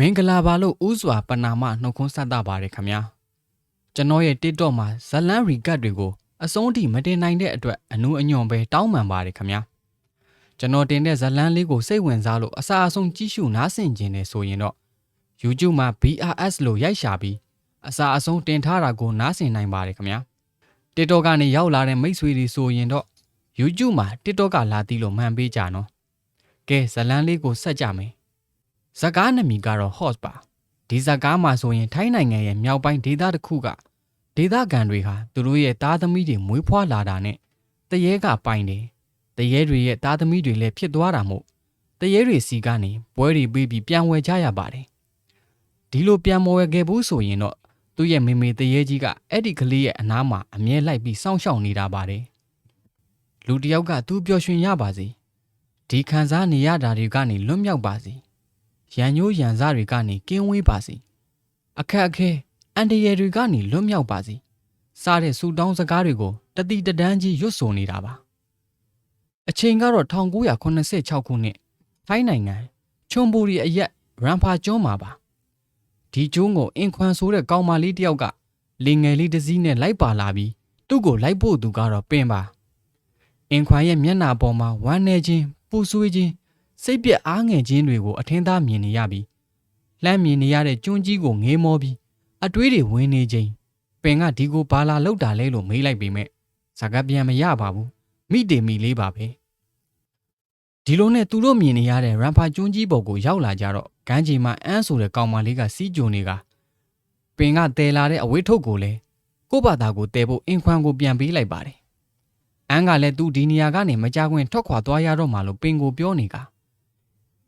မင်္ဂလာပါလို့ဥစွာပနာမနှုတ်ခွန်းဆက်တာပါတယ်ခင်ဗျာကျွန်တော်ရဲ့ TikTok မှာဇလန်းရီကတ်တွေကိုအဆုံးထိမတင်နိုင်တဲ့အတွက်အနူးအညွန့်ပဲတောင်းပန်ပါတယ်ခင်ဗျာကျွန်တော်တင်တဲ့ဇလန်းလေးကိုစိတ်ဝင်စားလို့အစားအဆုံးကြည့်ရှုနားဆင်ခြင်းနဲ့ဆိုရင်တော့ YouTube မှာ BRS လို့ရိုက်ရှာပြီးအစားအဆုံးတင်ထားတာကိုနားဆင်နိုင်ပါတယ်ခင်ဗျာ TikTok ကနေရောက်လာတဲ့မိတ်ဆွေတွေဆိုရင်တော့ YouTube မှာ TikTok ကလာတီးလို့မှန်ပေးကြနော်ကဲဇလန်းလေးကိုဆက်ကြမယ် ဇကားနမီကတော့ horse ပါဒီဇကားမှာဆိုရင်ထိုင်းနိုင်ငံရဲ့မြောက်ပိုင်းဒေသတစ်ခုကဒေသခံတွေဟာသူတို့ရဲ့သားသမီးတွေမွေးဖွားလာတာနဲ့တရေကပိုင်တယ်တရေတွေရဲ့သားသမီးတွေလည်းဖြစ်သွားတာမို့တရေတွေစီကနေပွဲတွေပေးပြီးပြန်ဝယ်ကြရပါတယ်ဒီလိုပြန်မဝယ်ခဲ့ဘူးဆိုရင်တော့သူ့ရဲ့မေမေတရေကြီးကအဲ့ဒီကလေးရဲ့အနားမှာအမြဲလိုက်ပြီးစောင့်ရှောက်နေတာပါတယ်လူတစ်ယောက်ကသူပျော်ရွှင်ရပါစေဒီခံစားနေရတာတွေကနေလွတ်မြောက်ပါစေ ရန်ညိုးရန်စားတွေကနေကင်းဝေးပါစေအခက်အခဲအန်တရယ်တွေကနေလွတ်မြောက်ပါစေစားတဲ့စူတောင်းစကားတွေကိုတတိတဒန်းကြီးရွတ်ဆိုနေတာပါအချိန်ကတော့1986ခုနှစ်ထိုင်းနိုင်ငံချွန်ဘူရီအရက်ရန်ဖာကျွန်းမှာပါဒီကျွန်းကိုအင်ခွန်ဆိုတဲ့ကောင်မလေးတစ်ယောက်ကလင်ငယ်လေးတစ်စီးနဲ့လိုက်ပါလာပြီးသူ့ကိုလိုက်ဖို့သူကတော့ပင်ပါအင်ခွန်ရဲ့မျက်နှာပေါ်မှာဝမ်းနေခြင်းပူဆွေးခြင်း စိတ်ပြက်အားငယ်ခြင်းတွေကိုအထင်သာမြင်နေရပြီးလှမ်းမြင်နေရတဲ့ကျွန်းကြီးကိုငေးမောပြီးအတွေးတွေဝင်နေခြင်းပင်ကဒီကိုဘာလာလောက်တာလဲလို့မေးလိုက်ပေမဲ့စကားပြန်မရပါဘူးမိတေမီလေးပါပဲဒီလိုနဲ့သူတို့မြင်နေရတဲ့ရန်ဖာကျွန်းကြီးပေါ်ကိုရောက်လာကြတော့ကမ်းခြေမှာအန်းဆိုတဲ့ကောင်မလေးကစီးကြုံနေကပင်ကတဲလာတဲ့အဝေးထုတ်ကိုလည်းကို့ဘာသာကိုတဲဖို့အင်ခွန်ကိုပြန်ပေးလိုက်ပါတယ်အန်းကလည်းသူဒီနေရာကနေမကြခွင့်ထွက်ခွာသွားရတော့မှလို့ပင်ကိုပြောနေက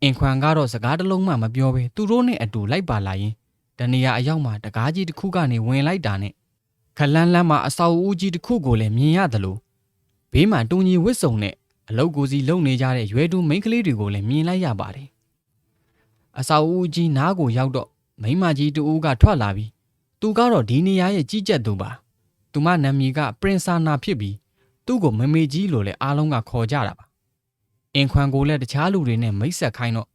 အင်ခွန်ကတော့စကားတစ်လုံးမှမပြောဘဲသူတို့နဲ့အတူလိုက်ပါလာရင်တနေရာအရောက်မှာတကားကြီးတစ်ခုကနေဝင်လိုက်တာနဲ့ခလန်းလန်းမှာအဆောက်အဦကြီးတစ်ခုကိုလည်းမြင်ရတယ်လို့ဘေးမှာတုံကြီးဝစ်စုံနဲ့အလုတ်ကိုစီလုံနေကြတဲ့ရွယ်တူမိန်းကလေးတွေကိုလည်းမြင်လိုက်ရပါတယ်အဆောက်အဦကြီးနားကိုရောက်တော့မိန်းမကြီးတူဦးကထွက်လာပြီးသူကတော့ဒီနေရာရဲ့ကြီးကြပ်သူပါသူမနာမည်ကပရင်ဆာနာဖြစ်ပြီးသူ့ကိုမမေကြီးလို့လည်းအားလုံးကခေါ်ကြတာပါ အင်ခွန်ကိုလည်းတခြားလူတွေနဲ့မိတ်ဆက်ခိုင်းတော့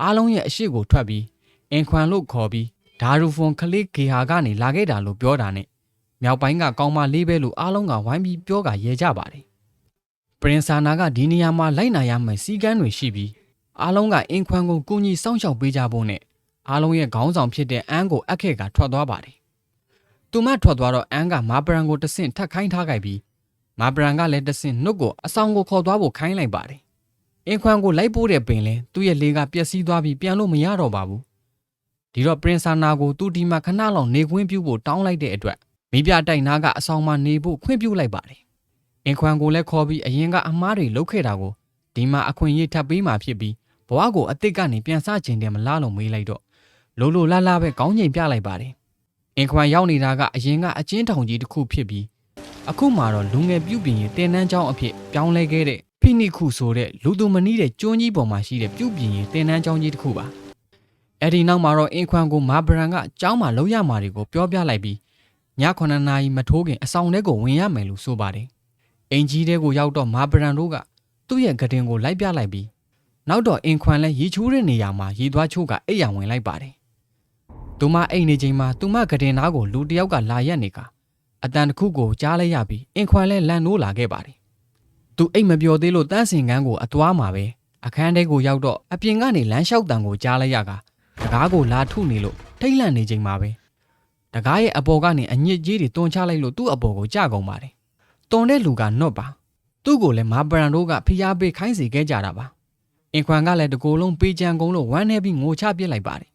အားလုံးရဲ့အရှိကိုထွက်ပြီးအင်ခွန်လို့ခေါ်ပြီးဒါရူဖွန်ခလေးဂေဟာကနေလာခဲ့တာလို့ပြောတာနဲ့မြောက်ပိုင်းကကောင်းမလေးပဲလို့အားလုံးကဝိုင်းပြီးပြောကရဲကြပါတယ်ပရင်ဆာနာကဒီနေရာမှာလိုက်နာရမယ့်စီကန်းတွေရှိပြီးအားလုံးကအင်ခွန်ကိုကူညီစောင့်ရှောက်ပေးကြဖို့နဲ့အားလုံးရဲ့ခေါင်းဆောင်ဖြစ်တဲ့အန်းကိုအက်ခဲ့ကထွက်သွားပါတယ်သူမထွက်သွားတော့အန်းကမာပရန်ကိုတဆင့်ထပ်ခိုင်းထားခဲ့ပြီးမာပရန်ကလည်းတဆင့်နှုတ်ကိုအဆောင်ကိုခေါ်သွားဖို့ခိုင်းလိုက်ပါတယ် အင်ခွန်ကိုလိုက်ပိုးတဲ့ပင်လဲသူ့ရဲ့လေကပျက်စီးသွားပြီးပြန်လို့မရတော့ပါဘူးဒီတော့ပရင်ဆာနာကိုသူ့ဒီမှာခဏလောက်နေခွင့်ပြုဖို့တောင်းလိုက်တဲ့အတွက်မိပြတိုက်နာကအဆောင်မှာနေဖို့ခွင့်ပြုလိုက်ပါတယ်အင်ခွန်ကိုလည်းခေါ်ပြီးအရင်ကအမားတွေလုပ်ခဲ့တာကိုဒီမှာအခွင့်အရေးထပ်ပေးမှဖြစ်ပြီးဘဝကိုအစ်စ်ကနေပြန်ဆခြင်းတယ်မလားလို့မေးလိုက်တော့လိုလိုလားလားပဲကောင်းငိမ်ပြလိုက်ပါတယ်အင်ခွန်ရောက်နေတာကအရင်ကအချင်းထောင်ကြီးတစ်ခုဖြစ်ပြီးအခုမှတော့လူငယ်ပြုပြင်ရေးတင်နန်းကျောင်းအဖြစ်ပြောင်းလဲခဲ့တဲ့ ဖိနိခုဆိုတဲ့လူသူမနီးတဲ့ကျွန်းကြီးပေါ်မှာရှိတဲ့ပြုတ်ပြင်းရင်တင်နန်းကျောင်းကြီးတစ်ခုပါအဲ့ဒီနောက်မှာတော့အင်ခွန်ကိုမာဘရန်ကကျောင်းမှာလောက်ရမှာတွေကိုပြောပြလိုက်ပြီးည9နာရီမထိုးခင်အဆောင်ထဲကိုဝင်ရမယ်လို့ဆိုပါတယ်အင်ကြီးတဲကိုရောက်တော့မာဘရန်တို့ကသူ့ရဲ့ဂတင်ကိုလိုက်ပြလိုက်ပြီးနောက်တော့အင်ခွန်လည်းရေချိုးတဲ့နေရာမှာရေသွားချိုးကအိပ်ရဝင်လိုက်ပါတယ်သူမအိမ်နေချိန်မှာသူမဂတင်သားကိုလူတစ်ယောက်ကလာရက်နေကအတန်တစ်ခုကိုကြားလိုက်ရပြီးအင်ခွန်လည်းလန့်နိုးလာခဲ့ပါတယ် သူအိတ်မပြောသေးလို့တန်းစင်ကန်းကိုအသွားမှာပဲအခန်းထဲကိုရောက်တော့အပြင်ကနေလမ်းလျှောက်တန်ကိုကြားလိုက်ရကတကားကိုလာထုနေလို့ထိတ်လန့်နေချိန်မှာပဲတကားရဲ့အပေါ်ကနေအညစ်ကြေးတွေတွန်းချလိုက်လို့သူ့အပေါ်ကိုကြကုန်ပါတယ်တွန်တဲ့လူကနှော့ပါသူ့ကိုလည်းမာပရန်တို့ကဖိအားပေးခိုင်းစီခဲ့ကြတာပါအင်ခွန်ကလည်းတကိုယ်လုံးပေးချံကုန်လို့ဝမ်းနေပြီးငိုချပစ်လိုက်ပါတယ်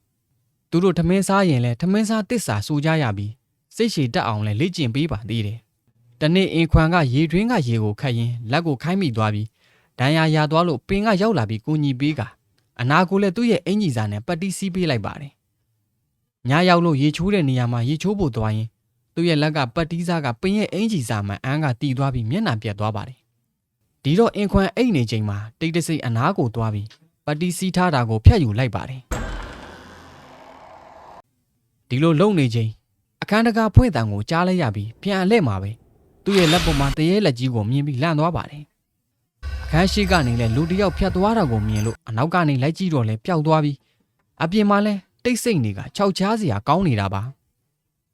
သူတို့ထမင်းစားရင်လည်းထမင်းစားတစ္ဆာစူကြရပြီးစိတ်ရှည်တက်အောင်လည်းလေ့ကျင့်ပေးပါသေးတယ် တနေ့အင်ခွန်ကရေတွင်းကရေကိုခတ်ရင်းလက်ကိုခိုင်းမိသွားပြီးဒဏ်ရာရသွားလို့ပင်ကရောက်လာပြီးကိုညီပေးကအနာကိုလည်းသူ့ရဲ့အင်ကြီးစာနဲ့ပတ်တီးစီးပေးလိုက်ပါတယ်။ညရောက်လို့ရေချိုးတဲ့နေရာမှာရေချိုးဖို့သွားရင်သူ့ရဲ့လက်ကပတ်တီးစားကပင်ရဲ့အင်ကြီးစာမှန်အန်းကတီသွားပြီးမျက်နှာပြတ်သွားပါတယ်။ဒီတော့အင်ခွန်အိတ်နေချိန်မှာတိတ်တဆိတ်အနာကိုသွားပြီးပတ်တီးစီးထားတာကိုဖျက်ယူလိုက်ပါတယ်။ဒီလိုလုံနေချိန်အခန်းတကာဖွင့်တန်ကိုကြားလိုက်ရပြီးပြန်အလှဲ့မှာပဲ။ သူ့ရဲ့လက်ပေါ်မှာတရေလက်ကြီးကိုမြင်ပြီးလန့်သွားပါတယ်။အခန်းရှိကနေလဲလူတစ်ယောက်ဖြတ်သွားတာကိုမြင်လို့အနောက်ကနေလိုက်ကြည့်တော့လဲပျောက်သွားပြီးအပြင်မှာလဲတိတ်ဆိတ်နေကခြောက်ချားစရာကောင်းနေတာပါ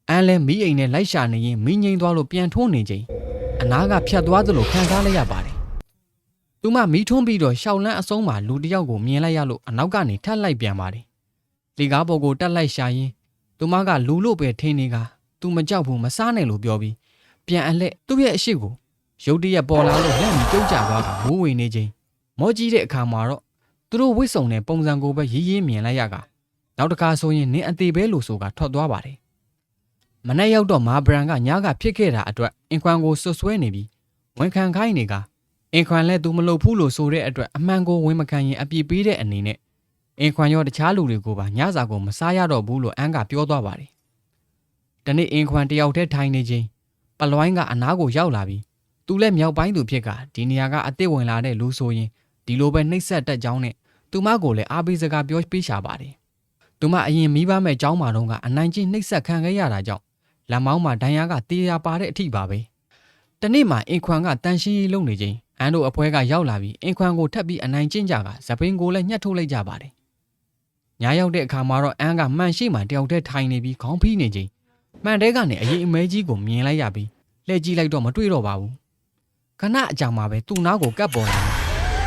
အန်လဲမိအိမ်နဲ့လိုက်ရှာနေရင်မိငိမ့်သွားလို့ပြန်ထိုးနေချိန်အနားကဖြတ်သွားသလိုခံစားလိုက်ရပါတယ်သူမမီးထွန်းပြီးတော့ရှောက်လန်းအဆုံးမှာလူတစ်ယောက်ကိုမြင်လိုက်ရလို့အနောက်ကနေထပ်လိုက်ပြန်ပါတယ်လေကားပေါ်ကိုတက်လိုက်ရှာရင်သူမကလူလို့ပဲထင်းနေကသူမကြောက်ဘူးမစားနဲ့လို့ပြောပြီး ပြန်အလှည့်သူ့ရဲ့အရှိကိုရုတ်တရက်ပေါ်လာလို့လက်မီပြုတ်ကျသွားကမိုးဝင်နေချိန်မောကြီးတဲ့အခါမှာတော့သူတို့ဝစ်စုံတဲ့ပုံစံကိုပဲရေးရေးမြင်လိုက်ရကနောက်တစ်ခါဆိုရင်နင်းအသေးပဲလို့ဆိုကထွက်သွားပါတယ်မနေ့ရောက်တော့မာဘရန်ကညားကဖြစ်ခဲ့တာအတွက်အင်ခွန်ကိုဆွဆွဲနေပြီးဝန်ခံခိုင်းနေကအင်ခွန်လည်းသူမလုပ်ဘူးလို့ဆိုတဲ့အတွက်အမှန်ကိုဝန်မခံရင်အပြစ်ပေးတဲ့အနေနဲ့အင်ခွန်ရောတခြားလူတွေကိုပါညစာကိုမစားရတော့ဘူးလို့အန်ကပြောသွားပါတယ်။ဒီနေ့အင်ခွန်တယောက်တည်းထိုင်နေချင်း ပလွိုင်းကအနားကိုရောက်လာပြီးသူလည်းမြောက်ပိုင်းသူဖြစ်ကဒီနေရာကအစ်စ်ဝင်လာတဲ့လူဆိုရင်ဒီလိုပဲနှိပ်စက်တက်ကြောင်းနဲ့သူမကိုလည်းအားပေးစကားပြောပေးရှာပါတယ်။သူမအရင်မိဘမဲ့ကြောင်းမာတော့ကအနိုင်ကျင့်နှိပ်စက်ခံခဲ့ရတာကြောင့်လက်မောင်းမှာဒဏ်ရာကတေးရပါတဲ့အထိပါပဲ။တနေ့မှအင်ခွန်ကတန်ရှင်းရေးလုပ်နေချိန်အန်တို့အဖွဲကရောက်လာပြီးအင်ခွန်ကိုထပ်ပြီးအနိုင်ကျင့်ကြကဇပင်းကိုလည်းညှက်ထုတ်လိုက်ကြပါတယ်။ညာရောက်တဲ့အခါမှာတော့အန်ကမှန်ရှိမှတယောက်တည်းထိုင်နေပြီးခေါင်းဖိနေချိန် မှန်တဲကနေအရင်အမဲကြီးကိုမြင်လိုက်ရပြီးလှည့်ကြည့်လိုက်တော့မတွေ့တော့ပါဘူး။ခဏအကြာမှာပဲသူ့နားကိုကပ်ပေါ်လာ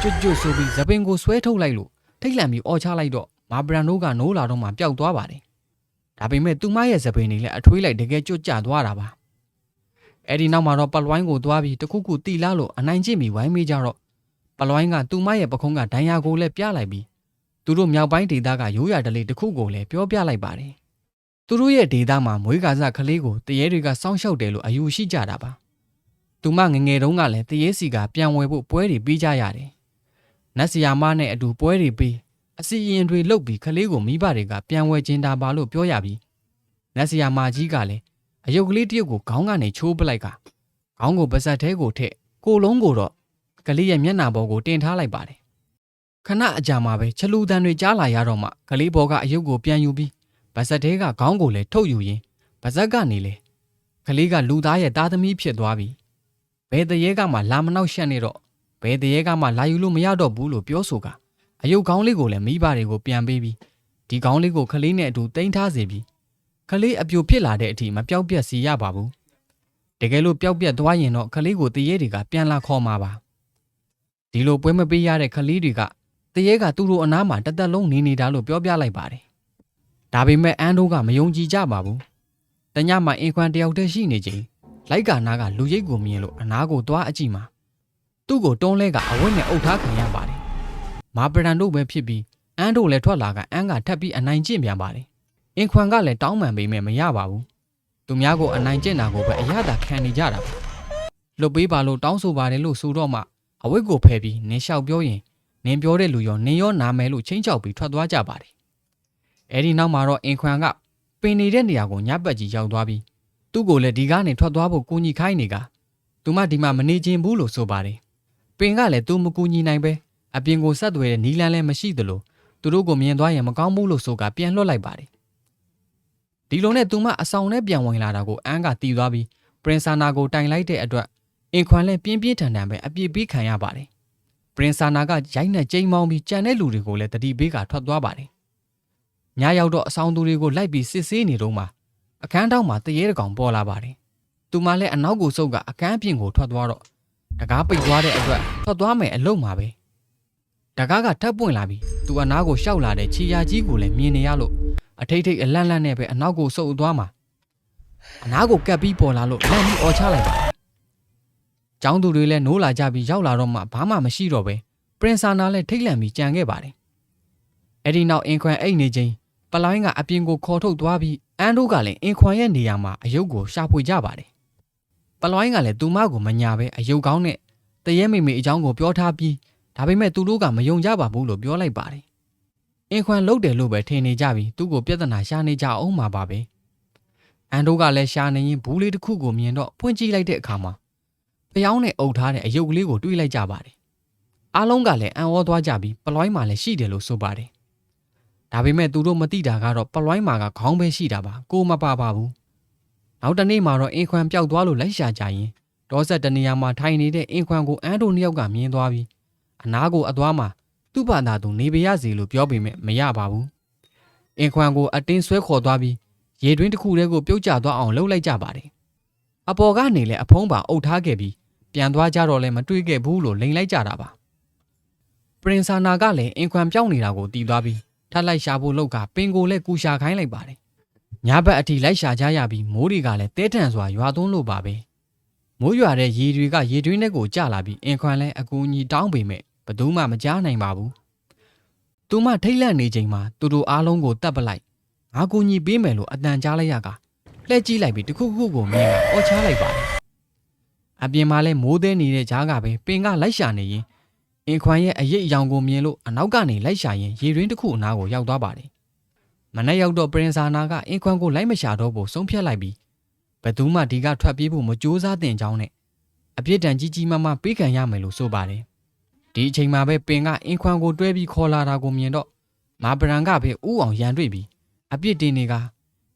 ကျွတ်ကျွတ်ဆိုပြီးဇပင်ကိုဆွဲထုတ်လိုက်လို့ထိတ်လန့်ပြီးအော်ချလိုက်တော့မာဘရန်တို့ကနိုးလာတော့မှပျောက်သွားပါတယ်။ဒါပေမဲ့သူမရဲ့ဇပင်တွေလည်းအထွေးလိုက်တကယ်ကျွတ်ကျသွားတာပါ။အဲဒီနောက်မှာတော့ပလွိုင်းကိုသွားပြီးတခုခုတီလာလို့အနိုင်ကျင့်ပြီးဝိုင်းမေးကြတော့ပလွိုင်းကသူမရဲ့ပခုံးကဒဏ်ရာကိုလည်းပြလိုက်ပြီးသူတို့မြောက်ပိုင်းဒေသကရိုးရာဓလေ့တစ်ခုကိုလည်းပြောပြလိုက်ပါတယ်။ သူတို့ရဲ့ဒေသမှာမွေးကာစကလေးကိုတရေတွေကစောင့်ရှောက်တယ်လို့အယူရှိကြတာပါ။သူမငငယ်တုန်းကလည်းတရေစီကပြန်ဝယ်ဖို့ပွဲတွေပြီးကြရတယ်။နတ်စီယာမနဲ့အတူပွဲတွေပြီးအစီရင်တွေလုတ်ပြီးခလေးကိုမိဘတွေကပြန်ဝယ်ကျင်တာပါလို့ပြောရပြီးနတ်စီယာမကြီးကလည်းအယုတ်ကလေးတရုတ်ကိုခေါင်းကနေချိုးပလိုက်ကခေါင်းကိုပါဇက်သေးကိုထည့်ကိုလုံးကိုတော့ကလေးရဲ့မျက်နှာပေါ်ကိုတင်ထားလိုက်ပါတယ်ခဏအကြာမှာပဲချလူတန်တွေကြားလာရတော့မှကလေးဘောကအယုတ်ကိုပြန်ယူပြီး ပါဇက်သေးကခေါင်းကိုလည်းထုတ်ယူရင်းပါဇက်ကနေလေကလေးကလူသားရဲ့သားသမီးဖြစ်သွားပြီးဘယ်တရေကမှလာမနောက်ရှက်နေတော့ဘယ်တရေကမှလာယူလို့မရတော့ဘူးလို့ပြောဆိုကအယုတ်ခေါင်းလေးကိုလည်းမိဘတွေကိုပြန်ပေးပြီးဒီခေါင်းလေးကိုကလေးနဲ့အတူတင်ထားစေပြီးကလေးအပြိုဖြစ်လာတဲ့အထိမပြောက်ပြက်စီရပါဘူးတကယ်လို့ပျောက်ပြက်သွားရင်တော့ကလေးကိုတရေတွေကပြန်လာခေါ်มาပါဒီလိုပွဲမပေးရတဲ့ကလေးတွေကတရေကသူ့တို့အနားမှာတသက်လုံးနေနေတာလို့ပြောပြလိုက်ပါတယ် ဒါပေမဲ့အန်တို့ကမယုံကြည်ကြပါဘူးတညမှာအင်ခွန်တယောက်တည်းရှိနေချိန်လိုက်ကာနာကလူရိတ်ကိုမြင်လို့အနားကိုသွားအကြည့်မှာသူ့ကိုတွန်းလဲကအဝတ်နဲ့အုပ်ထားခံရပါတယ်မာပရန်တို့ပဲဖြစ်ပြီးအန်တို့လည်းထွက်လာကအန်ကထပ်ပြီးအနိုင်ကျင့်ပြန်ပါတယ်အင်ခွန်ကလည်းတောင်းပန်ပေမဲ့မရပါဘူးသူများကိုအနိုင်ကျင့်တာကိုပဲအရသာခံနေကြတာပါလွတ်ပေးပါလို့တောင်းဆိုပါတယ်လို့ဆိုတော့မှအဝတ်ကိုဖယ်ပြီးနင်းလျှောက်ပြောရင်နင်းပြောတဲ့လူရောနင်းရောနာမယ်လို့ချင်းချောက်ပြီးထွက်သွားကြပါတယ် အဲဒီနောက်မှာတော့အင်ခွန်ကပင်နေတဲ့နေရာကိုညပတ်ကြီးရောက်သွားပြီးသူ့ကိုလည်းဒီကားနဲ့ထွက်သွားဖို့ကူညီခိုင်းနေကသူမဒီမှာမနေခြင်းဘူးလို့ဆိုပါတယ်ပင်ကလည်းသူမကူညီနိုင်ပဲအပြင်ကိုဆက်သွယ်တဲ့နီလန်းလည်းမရှိသလိုသူတို့ကိုမြင်သွားရင်မကောင်းဘူးလို့ဆိုကပြန်လွှတ်လိုက်ပါတယ်ဒီလိုနဲ့သူမအဆောင်နဲ့ပြန်ဝင်လာတာကိုအန်းကတီးသွားပြီးပရင်ဆာနာကိုတိုင်လိုက်တဲ့အတွက်အင်ခွန်လည်းပြင်းပြင်းထန်ထန်ပဲအပြစ်ပေးခံရပါတယ်ပရင်ဆာနာကရိုက်နဲ့ကြိမ်မောင်းပြီးကြံတဲ့လူတွေကိုလည်းတတိပေးကထွက်သွားပါတယ် ညရောက်တော့အဆောင်သူတွေကိုလိုက်ပြီးစစ်ဆေးနေတော့မှအခန်းတောက်မှာတရေတကောင်ပေါ်လာပါတယ်သူမလည်းအနောက်ကိုစုပ်ကအခန်းပြင်ကိုထွက်သွားတော့တကားပိတ်သွားတဲ့အတွက်ထွက်သွားမယ်အလုံးမှာပဲတကားကထပ်ပွင့်လာပြီးသူအနားကိုရှောက်လာတဲ့ခြေရာကြီးကိုလည်းမြင်နေရလို့အထိတ်ထိတ်အလန့်လန့်နဲ့ပဲအနောက်ကိုစုပ်သွားမှာအနားကိုကပ်ပြီးပေါ်လာလို့လန့်ပြီးអော်ချလိုက်ပါတယ်။ကျောင်းသူတွေလည်းနိုးလာကြပြီးရောက်လာတော့မှဘာမှမရှိတော့ပဲပရင်ဆာနာလည်းထိတ်လန့်ပြီးကြံခဲ့ပါတယ်။အဲ့ဒီနောက်အင်ခွန်အိတ်နေချင်း ပလိုင်းကအပြင်ကိုခေါ်ထုတ်သွားပြီးအန်တို့ကလည်းအင်ခွန်ရဲ့နေရာမှာအယုတ်ကိုရှာဖွေကြပါတယ်။ပလိုင်းကလည်းသူမကိုမညာပဲအယုတ်ကောင်းနဲ့တရဲမိမိအကြောင်းကိုပြောထားပြီးဒါပေမဲ့သူတို့ကမယုံကြပါဘူးလို့ပြောလိုက်ပါတယ်အင်ခွန်လုတ်တယ်လို့ပဲထင်နေကြပြီးသူ့ကိုပြဿနာရှာနေကြအောင်မှာပါပဲအန်တို့ကလည်းရှာနေရင်ဘူးလေးတစ်ခုကိုမြင်တော့ဖွင့်ကြည့်လိုက်တဲ့အခါမှာဖျောင်းနဲ့အုပ်ထားတဲ့အယုတ်ကလေးကိုတွေးလိုက်ကြပါတယ်အားလုံးကလည်းအံ့ဩသွားကြပြီးပလွိုင်းမှာလည်းရှိတယ်လို့ဆိုပါတယ် ဒါပေမဲ့သူတို့မသိတာကတော့ပလွိုင်းမှာကခေါင်းပဲရှိတာပါကိုမပါပါဘူးနောက်တနေ့မှာတော့အင်ခွန်ပျောက်သွားလို့လိုက်ရှာကြရင်ဒေါ်ဆက်တနေရာမှာထိုင်နေတဲ့အင်ခွန်ကိုအန်တို့နှစ်ယောက်ကမြင်သွားပြီးအနားကိုအသွားမှာသူ့ဘာသာသူနေပရစီလို့ပြောပေမဲ့မရပါဘူးအင်ခွန်ကိုအတင်းဆွဲခေါ်သွားပြီးရေတွင်းတစ်ခုတည်းကိုပြုတ်ကျသွားအောင်လှုပ်လိုက်ကြပါတယ်အပေါ်ကနေလည်းအဖုံးပါအုပ်ထားခဲ့ပြီးပြန်သွားကြတော့လည်းမတွေးခဲ့ဘူးလို့လိန်လိုက်ကြတာပါပရင်ဆာနာကလည်းအင်ခွန်ပြောင်းနေတာကိုတီးသွားပြီး ထပ်လိုက်ရှာဖို့လောက်ကပင်ကိုလည်းကူရှာခိုင်းလိုက်ပါတယ်ညဘက်အထိလိုက်ရှာကြရပြီးမိုးတွေကလည်းတဲထန်စွာရွာသွန်းလို့ပါပဲမိုးရွာတဲ့ရေတွေကရေတွင်းထဲကိုကျလာပြီးအင်ခွန်လည်းအကူအညီတောင်းပေမဲ့ဘယ်သူမှမကြားနိုင်ပါဘူးသူမထိတ်လန့်နေချိန်မှာသူတို့အားလုံးကိုတတ်ပလိုက်ငါကူညီပေးမယ်လို့အတန်ကြားလိုက်ရကလှည့်ကြည့်လိုက်ပြီးတစ်ခုခုကိုမြင်ကအော်ချလိုက်ပါတယ်အပြင်မှာလည်းမိုးသေးနေတဲ့ကြားကပဲပင်ကလိုက်ရှာနေရင် အင်ခွန်ရဲ့အရေးအယောင်ကိုမြင်လို့အနောက်ကနေလိုက်ရှာရင်ရေရင်းတစ်ခုအနားကိုရောက်သွားပါတယ်မနေ့ရောက်တော့ပရင်ဆာနာကအင်ခွန်ကိုလိုက်မရှာတော့ဖို့ဆုံးဖြတ်လိုက်ပြီးဘယ်သူမှဒီကထွက်ပြေးဖို့မကြိုးစားတင်ကြောင်းနဲ့အပြစ်ဒဏ်ကြီးကြီးမားမားပေးခံရမယ်လို့ဆိုပါတယ်ဒီအချိန်မှာပဲပင်ကအင်ခွန်ကိုတွဲပြီးခေါ်လာတာကိုမြင်တော့မာပရန်ကပဲဥအောင်ရန်တွေ့ပြီးအပြစ်တင်နေက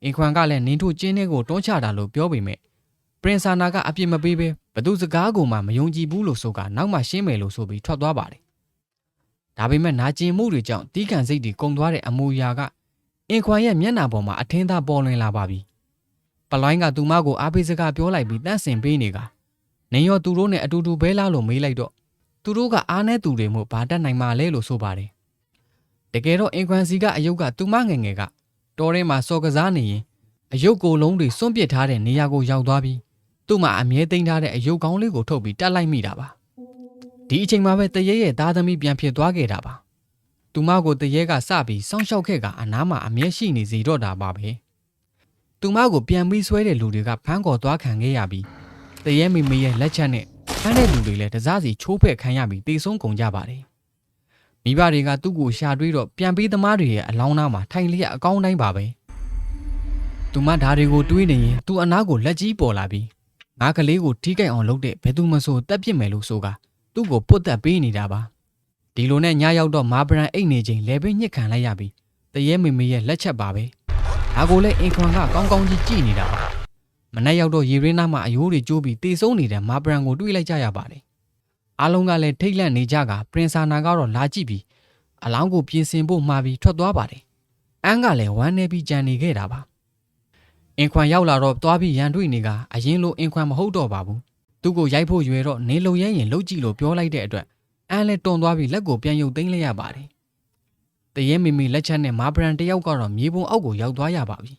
အင်ခွန်ကလည်းနင်းတို့ကျင်းတဲ့ကိုတွန်းချတာလို့ပြောပေမဲ့ပရင်ဆာနာကအပြစ်မပေးဘဲ ဘသူစကားကိုမှမယုံကြည်ဘူးလို့ဆိုကနောက်မှရှင်းမယ်လို့ဆိုပြီးထွက်သွားပါတယ်ဒါပေမဲ့နာကျင်မှုတွေကြောင့်တီးခံစိတ်တွေကုံသွားတဲ့အမူအရာကအင်ခွန်ရဲ့မျက်နှာပေါ်မှာအထင်းသားပေါ်လွင်လာပါပြီပလိုင်းကသူမကိုအားပေးစကားပြောလိုက်ပြီးတန့်စင်ပေးနေကနေရောသူတို့နဲ့အတူတူဘဲလားလို့မေးလိုက်တော့သူတို့ကအားနဲ့သူတွေမို့ဘာတတ်နိုင်မှလဲလို့ဆိုပါတယ်တကယ်တော့အင်ခွန်စီကအယုတ်ကသူမငယ်ငယ်ကတော်ထဲမှာစော်ကစားနေရင်အယုတ်ကိုလုံးတွေစွန့်ပစ်ထားတဲ့နေရာကိုရောက်သွားပြီး သူ့မှာအမြဲသိမ်းထားတဲ့အယုတ်ကောင်းလေးကိုထုတ်ပြီးတက်လိုက်မိတာပါဒီအချိန်မှာပဲတရေရဲ့သားသမီးပြန်ဖြစ်သွားခဲ့တာပါသူမကိုတရေကစပြီးစောင့်ရှောက်ခဲ့ကအနားမှာအမြဲရှိနေစီတော့တာပါပဲသူမကိုပြန်ပြီးဆွဲတဲ့လူတွေကဖမ်းခေါ်သွားခံခဲ့ရပြီးတရေမိမိရဲ့လက်ချက်နဲ့ဖမ်းတဲ့လူတွေလည်းတစားစီချိုးဖဲ့ခံရပြီးတေဆုံးကုန်ကြပါတယ်မိဘတွေကသူ့ကိုရှာတွေးတော့ပြန်ပြီးသမားတွေရဲ့အလောင်းသားမှာထိုင်လျက်အကောင်းတိုင်းပါပဲသူမဓာတွေကိုတွေးနေရင်သူ့အနားကိုလက်ကြီးပေါ်လာပြီး ငါကလေးကိုထိကြိုက်အောင်လုပ်တဲ့ဘယ်သူမဆိုတက်ပြစ်မယ်လို့ဆိုကသူ့ကိုပုတ်တက်ပေးနေတာပါဒီလိုနဲ့ညရောက်တော့မာပရန်အိတ်နေချိန်လဲပင်ညှစ်ခံလိုက်ရပြီးတရေမေမေရဲ့လက်ချက်ပါပဲဒါကိုလည်းအင်ခွန်ကကောင်းကောင်းကြီးကြည့်နေတာပါမနေ့ရောက်တော့ရေရင်းနာမှာအယိုးတွေကျိုးပြီးတေဆုံးနေတဲ့မာပရန်ကိုတွေးလိုက်ကြရပါတယ်အားလုံးကလည်းထိတ်လန့်နေကြကပရင်ဆာနာကတော့လာကြည့်ပြီးအလောင်းကိုပြင်ဆင်ဖို့မှာပြီးထွက်သွားပါတယ်အန်းကလည်းဝမ်းနေပြီးကြံနေခဲ့တာပါ အင်ခွန်ရောက်လာတော့သွားပြီးရန်တွေ့နေကအရင်လိုအင်ခွန်မဟုတ်တော့ပါဘူးသူ့ကိုရိုက်ဖို့ရွယ်တော့နေလုံရဲရင်လှုပ်ကြည့်လို့ပြောလိုက်တဲ့အတွက်အန်းလည်းတွန်သွားပြီးလက်ကိုပြန်ယုတ်သိမ်းလိုက်ရပါတယ်တရဲမီမီလက်ချက်နဲ့မာဘရန်တယောက်ကတော့မြေပုံအောက်ကိုရောက်သွားရပါပြီ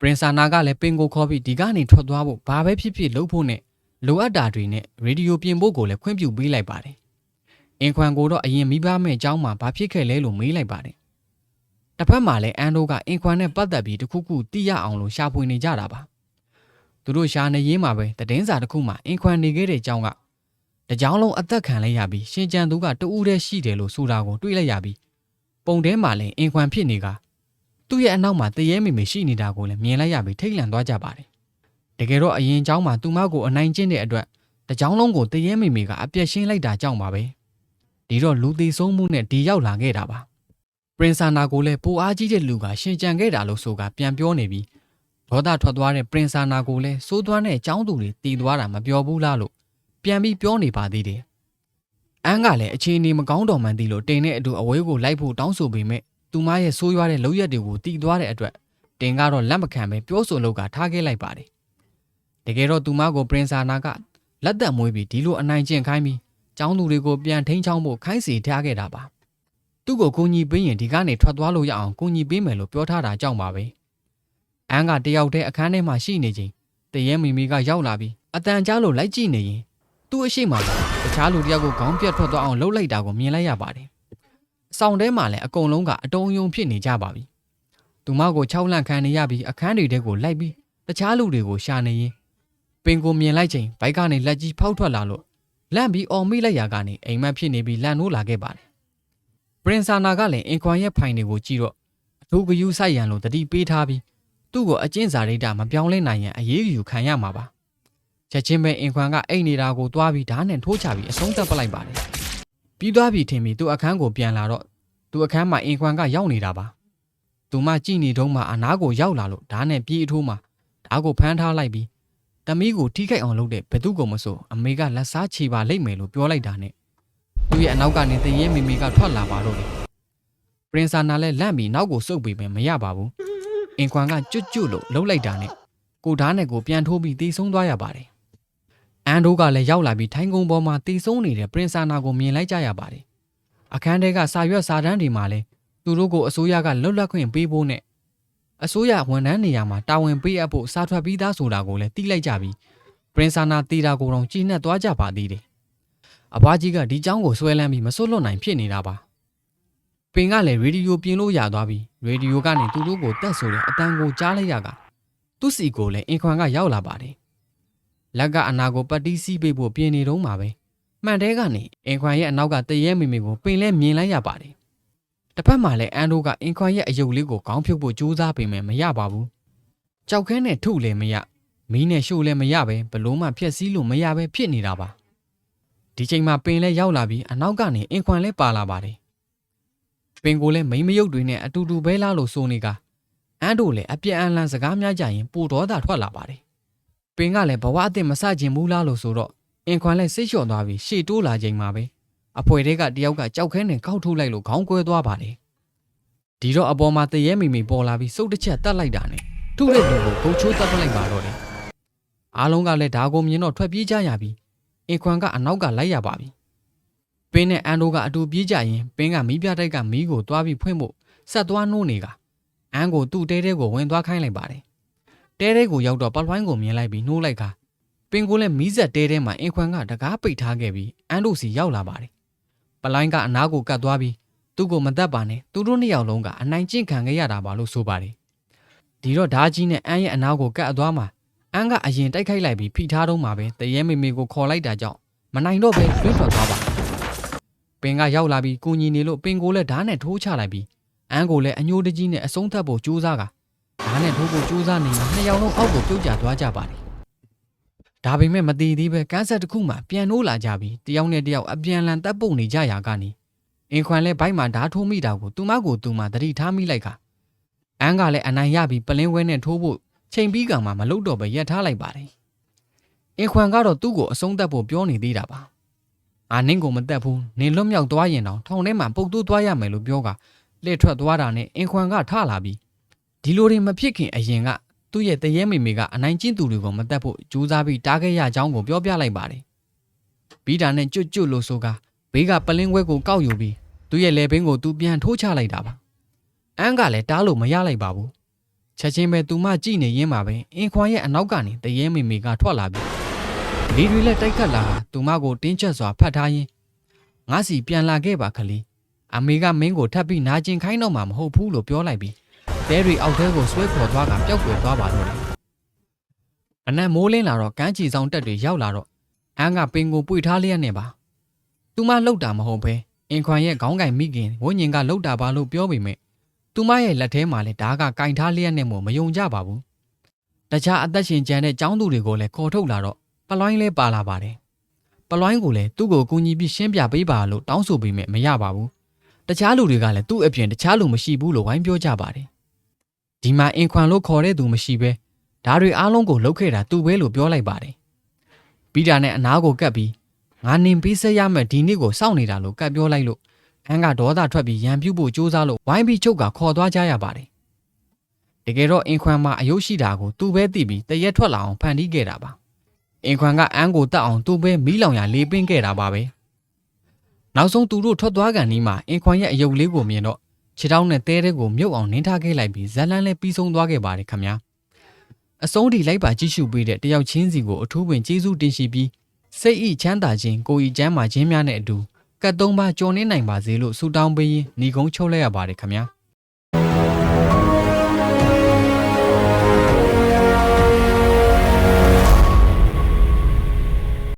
ပရင်ဆာနာကလည်းပင်ကိုခေါ်ပြီးဒီကနေထွက်သွားဖို့ဘာပဲဖြစ်ဖြစ်လုပ်ဖို့နဲ့လိုအပ်တာတွေနဲ့ရေဒီယိုပြင်ဖို့ကိုလည်းခွင့်ပြုပေးလိုက်ပါတယ်အင်ခွန်ကိုတော့အရင်မိဘမဲ့အကြောင်းမှာဘာဖြစ်ခဲ့လဲလို့မေးလိုက်ပါတယ် တစ်ဖက်မှာလည်းအန်တို့ကအင်ခွန်နဲ့ပတ်သက်ပြီးတခုခုသိရအောင်လို့ရှာဖွေနေကြတာပါသူတို့ရှာနေရင်းမှာပဲတည်င်းစာတစ်ခုမှာအင်ခွန်နေခဲ့တဲ့အကြောင်းကတကြောင်လုံးအသက်ခံလိုက်ရပြီးရှင်ကျန်သူကတူးတည်းရှိတယ်လို့ဆိုတာကိုတွေးလိုက်ရပြီးပုံထဲမှာလည်းအင်ခွန်ဖြစ်နေကသူ့ရဲ့အနောက်မှာတရေမိမိရှိနေတာကိုလည်းမြင်လိုက်ရပြီးထိတ်လန့်သွားကြပါတယ်တကယ်တော့အရင်เจ้าမှာသူမကိုအနိုင်ကျင့်တဲ့အတွက်တကြောင်လုံးကိုတရေမိမိကအပြက်ရှင်းလိုက်တာကြောင့်ပါပဲဒီတော့လူသေးဆုံးမှုနဲ့ဒီရောက်လာခဲ့တာပါပ ရင်ဆာနာကိုလည်းပိုအားကြီးတဲ့လူကရှင်ကြံခဲ့တာလို့ဆိုကပြန်ပြောနေပြီးဒေါသထွက်သွားတဲ့ပရင်ဆာနာကိုလည်းစိုးသွမ်းတဲ့အကြောင်းသူတွေတီးသွားတာမပြောဘူးလားလို့ပြန်ပြီးပြောနေပါသေးတယ်အန်းကလည်းအခြေအနေမကောင်းတော်မှန်သည်လို့တင်တဲ့အတူအဝေးကိုလိုက်ဖို့တောင်းဆိုပေမဲ့သူမရဲ့ဆိုးရွားတဲ့လုပ်ရက်တွေကိုတီးသွားတဲ့အတွက်တင်ကတော့လက်မခံပဲပြောဆိုလို့ကထားခဲ့လိုက်ပါတယ်တကယ်တော့သူမကိုပရင်ဆာနာကလက်သက်မွေးပြီးဒီလိုအနိုင်ကျင့်ခိုင်းပြီးကျောင်းသူတွေကိုပြန်ထိန်းချောင်းဖို့ခိုင်းစီထားခဲ့တာပါ သူ့ကိုကူညီပေးရင်ဒီကနေထွက်သွားလို့ရအောင်ကူညီပေးမယ်လို့ပြောထားတာကြောင့်ပါပဲအန်းကတယောက်တည်းအခန်းထဲမှာရှိနေချိန်တရဲမီမီကရောက်လာပြီးအတန်ကြားလို့လိုက်ကြည့်နေရင်သူ့အရှိမကတခြားလူတယောက်ကိုခေါင်းပြတ်ထွက်သွားအောင်လှုပ်လိုက်တာကိုမြင်လိုက်ရပါတယ်အဆောင်ထဲမှာလည်းအကုန်လုံးကအတုံးယုံဖြစ်နေကြပါပြီသူမကို၆လန့်ခံနေရပြီးအခန်းတွေထဲကိုလိုက်ပြီးတခြားလူတွေကိုရှာနေရင်ပင်ကိုမြင်လိုက်ချိန်ဘိုက်ကနေလက်ကြီးဖောက်ထွက်လာလို့လန့်ပြီးအော်မိလိုက်ရာကနေအိမ်မက်ဖြစ်နေပြီးလန့်နိုးလာခဲ့ပါတယ် ပရင်ဆာနာကလည်းအင်ခွန်ရဲ့ဖိုင်တွေကိုကြည့်တော့အထူးဂယုစိုက်ရန်လို့တတိပေးထားပြီးသူ့ကိုအကျင့်စာရိတ္တမပြောင်းလဲနိုင်ရင်အရေးယူခံရမှာပါချက်ချင်းပဲအင်ခွန်ကအိတ်နေတာကိုသွားပြီးဓာတ်နဲ့ထိုးချပြီးအဆုံးသတ်ပလိုက်ပါတယ်ပြီးသွားပြီထင်ပြီးသူ့အခန်းကိုပြန်လာတော့သူ့အခန်းမှာအင်ခွန်ကရောက်နေတာပါသူမကြည့်နေတုန်းမှာအနားကိုရောက်လာလို့ဓာတ်နဲ့ပြေးအထိုးမှာဓာတ်ကိုဖမ်းထားလိုက်ပြီးတမီးကိုထိခိုက်အောင်လုပ်တဲ့ဘသူကမဆိုအမေကလက်စားချေပါလိမ့်မယ်လို့ပြောလိုက်တာနဲ့ သူ့ရဲ့အနောက်ကနေတရေမိမိကထွက်လာပါတော့တယ်ပရင်ဆာနာလည်းလန့်ပြီးနောက်ကိုစုပ်ပြီးပဲမရပါဘူးအင်ခွန်ကကျွတ်ကျွတ်လို့လှုပ်လိုက်တာနဲ့ကိုဓာတ်နဲ့ကိုပြန်ထိုးပြီးတီးဆုံးသွားရပါတယ်အန်ဒိုကလည်းရောက်လာပြီးထိုင်းကုန်းပေါ်မှာတီးဆုံးနေတဲ့ပရင်ဆာနာကိုမြင်လိုက်ကြရပါတယ်အခန်းထဲကစာရွက်စာတမ်းတွေမှာလည်းသူတို့ကိုအစိုးရကလွတ်လပ်ခွင့်ပေးဖို့နဲ့အစိုးရဝန်ထမ်းနေရာမှာတာဝန်ပေးအပ်ဖို့စာထွက်ပြီးသားဆိုတာကိုလည်းသိလိုက်ကြပြီးပရင်ဆာနာတီတာကိုတော့ကြည်နှက်သွားကြပါသေးတယ် အဘွားကြီးကဒီเจ้าကိုဆွဲလန်းပြီးမစွတ်လွတ်နိုင်ဖြစ်နေတာပါ ပင်ကလည်းရေဒီယိုပြင်လို့ရသွားပြီရေဒီယိုကနေသူတို့ကိုတက်ဆိုတဲ့အတန်ကိုကြားလိုက်ရကသူ့စီကိုလည်းအင်ခွန်ကရောက်လာပါတယ်လက်ကအနာကိုပတ်တီးစီးပေးဖို့ပြင်နေတော့မှာပဲမှန်တဲကနေအင်ခွန်ရဲ့အနောက်ကတရဲမိမိကိုပင်လဲမြင်လိုက်ရပါတယ်တစ်ဖက်မှာလည်းအန်တို့ကအင်ခွန်ရဲ့အယုတ်လေးကိုခေါင်းဖြုတ်ဖို့ကြိုးစားပေမဲ့မရပါဘူးကြောက်ခဲနဲ့ထုလည်းမရမီးနဲ့ရှို့လည်းမရပဲဘလို့မှဖြက်စီးလို့မရပဲဖြစ်နေတာပါ ဒီချိန်မှာပင်လဲရောက်လာပြီးအနောက်ကနေအင်ခွန်လဲပါလာပါတယ်ပင်ကိုလည်းမိမ့်မယုတ်တွေနဲ့အတူတူပဲလားလို့ဆိုနေကအန်တို့လည်းအပြန်အလှန်စကားများကြရင်ပူတော်တာထွက်လာပါတယ်။ပင်ကလည်းဘဝအသစ်မဆကျင်ဘူးလားလို့ဆိုတော့အင်ခွန်လည်းစိတ်လျှော့သွားပြီးရှေ့တိုးလာချိန်မှာပဲအဖွဲတွေကတယောက်ကကြောက်ခဲနဲ့ကောက်ထုတ်လိုက်လို့ခေါင်းကွဲသွားပါတယ်။ဒီတော့အပေါ်မှာတရဲမိမိပေါ်လာပြီးစုပ်တစ်ချက်တတ်လိုက်တာနဲ့ထုတဲ့လူကိုဂုတ်ချိုးတတ်ပလိုက်ပါတော့တယ်။အားလုံးကလည်းဒါကိုမြင်တော့ထွက်ပြေးကြရပြီး အင်ခွန်ကအနောက်ကလိုက်ရပါပြီ။ပင်းနဲ့အန်တို့ကအတူပြေးကြရင်ပင်းကမီးပြတိုက်ကမီးကိုတွားပြီးဖွင့်ဖို့ဆက်သွားနှိုးနေကအန်ကိုသူ့တဲတဲကိုဝင်သွားခိုင်းလိုက်ပါတယ်တဲတဲကိုရောက်တော့ပလွိုင်းကိုမြင်လိုက်ပြီးနှိုးလိုက်ကပင်းကိုလည်းမီးဆက်တဲတဲမှာအင်ခွန်ကတကားပိတ်ထားခဲ့ပြီးအန်တို့စီရောက်လာပါတယ်ပလိုင်းကအနားကိုကတ်သွားပြီးသူ့ကိုမတတ်ပါနဲ့သူတို့နှစ်ယောက်လုံးကအနိုင်ကျင့်ခံခဲ့ရတာပါလို့ဆိုပါတယ်ဒီတော့ဓာကြီးနဲ့အန်ရဲ့အနားကိုကတ်အသွားမှာ အန်ကအရင်တိုက်ခိုက်လိုက်ပြီးဖိထားတော့မှာပဲတရဲမေမေကိုခေါ်လိုက်တာကြောင့်မနိုင်တော့ပဲတွင်းထွက်သွားပါပင်ကရောက်လာပြီးကိုညီနေလို့ပင်ကိုလည်းဓာတ်နဲ့ထိုးချလိုက်ပြီးအန်းကိုလည်းအညိုးတကြီးနဲ့အဆုံးသတ်ဖို့ကြိုးစားကဓာတ်နဲ့ထိုးဖို့ကြိုးစားနေမှနှစ်ယောက်လုံးအောက်ကိုပြုတ်ကျသွားကြပါတယ်။ဒါပေမဲ့မတည်သေးပဲကန်းဆက်တစ်ခုမှပြန်နိုးလာကြပြီးတယောက်နဲ့တယောက်အပြန်လန်တပ်ပုတ်နေကြရာကနေအင်ခွန်လည်းဘိုက်မှာဓာတ်ထိုးမိတာကိုသူမကိုသူမသတိထားမိလိုက်ကအန်းကလည်းအနိုင်ရပြီးပလင်းဝဲနဲ့ထိုးဖို့ ချိန်ပြီးကမှမလုပ်တော့ပဲရက်ထားလိုက်ပါတယ်။အင်ခွန်ကတော့သူ့ကိုအဆုံးသတ်ဖို့ပြောနေသေးတာပါ။ငါနင့်ကိုမတက်ဘူးနင်လွတ်မြောက်သွားရင်တော့ထောင်ထဲမှာပုတ်တူးသွားရမယ်လို့ပြောကလက်ထွက်သွားတာနဲ့အင်ခွန်ကထလာပြီးဒီလိုတွေမဖြစ်ခင်အရင်ကသူ့ရဲ့တရဲမိမိကအနိုင်ကျင့်သူတွေကိုမတက်ဖို့ကြိုးစားပြီးတားခဲ့ရကြောင်းကိုပြောပြလိုက်ပါတယ်ဘီတာနဲ့ကျွတ်ကျွတ်လို့ဆိုကဘေးကပလင်းခွဲကိုကောက်ယူပြီးသူ့ရဲ့လေဘင်းကိုသူပြန်ထိုးချလိုက်တာပါအန်းကလည်းတားလို့မရလိုက်ပါဘူး ချက်ချင်းပဲသူမကြည့်နေရင်းမှာပဲအင်ခွန်ရဲ့အနောက်ကနေတရဲမိမိကထွက်လာပြီးလေတွေလည်းတိုက်ခတ်လာတာသူမကိုတင်းချက်စွာဖတ်ထားရင်းငါစီပြန်လာခဲ့ပါခလီအမေကမင်းကိုထပ်ပြီးနာကျင်ခိုင်းတော့မှာမဟုတ်ဘူးလို့ပြောလိုက်ပြီးတဲတွေအောက်ထဲကိုဆွဲခေါ်သွားကပျောက်ကွယ်သွားပါတော့တယ်အနက်မိုးလင်းလာတော့ကမ်းချီဆောင်တက်တွေရောက်လာတော့အန်းကပင်ကိုပွေထားလျက်နဲ့ပါသူမလှုပ်တာမဟုတ်ပဲအင်ခွန်ရဲ့ခေါင်းကင်မိခင်ဝိညာဉ်ကလှုပ်တာပါလို့ပြောပေမဲ့ သူမရဲ့လက်ထဲမှာလည်းဓာကကင်ထားလျက်နဲ့မို့မယုံကြပါဘူးတခြားအသက်ရှင်ကျန်တဲ့ចောင်းသူတွေကိုလည်းခေါ်ထုတ်လာတော့ပလွိုင်းလဲပါလာပါတယ်။ပလွိုင်းကိုလည်းသူ့ကိုကူညီပြီးရှင်းပြပေးပါလို့တောင်းဆိုပေမဲ့မရပါဘူး။တခြားလူတွေကလည်းသူ့အပြင်တခြားလူမရှိဘူးလို့ဝိုင်းပြောကြပါတယ်။ဒီမှာအင်ခွန်လို့ခေါ်တဲ့သူမရှိပဲဒါတွေအားလုံးကိုလုတ်ခဲ့တာသူပဲလို့ပြောလိုက်ပါတယ်။ပြီးတာနဲ့အနားကိုကပ်ပြီးငါနင်ပေးဆက်ရမယ်ဒီနေ့ကိုစောင့်နေတာလို့ကပ်ပြောလိုက်လို့ အန်းကဒေါသထွက်ပြီးရန်ပြုတ်ဖို့ကြိုးစားလို့ဝိုင်းပြီးချုပ်ကခေါ်သွားကြရပါတယ်။တကယ်တော့အင်ခွန်မှာအယုတ်ရှိတာကိုသူပဲသိပြီးတရက်ထွက်လာအောင်ဖန်တီးခဲ့တာပါ။အင်ခွန်ကအန်းကိုတတ်အောင်သူ့ပဲမီးလောင်ရလေးပင်းခဲ့တာပါပဲနောက်ဆုံးသူတို့ထွက်သွားကန်ဒီမှာအင်ခွန်ရဲ့အယုတ်လေးကိုမြင်တော့ခြေထောက်နဲ့တဲတဲကိုမြုပ်အောင်နင်းထားခဲ့လိုက်ပြီးဇလန်းလဲပြီးဆုံးသွားခဲ့ပါတယ်ခမညာအဆုံးထိလိုက်ပါကြည့်ရှုပေးတဲ့တယောက်ချင်းစီကိုအထူးပင်ကျေးဇူးတင်ရှိပြီးစိတ်ဤချမ်းသာခြင်းကိုယ်ဤကျမ်းမာခြင်းများနဲ့အတူ ကတ်သုံးပါကြော်နေနိုင်ပါစေလို့ဆုတောင်းပေးရင်းညီကုန်းချုပ်လိုက်ရပါတယ်ခမညာ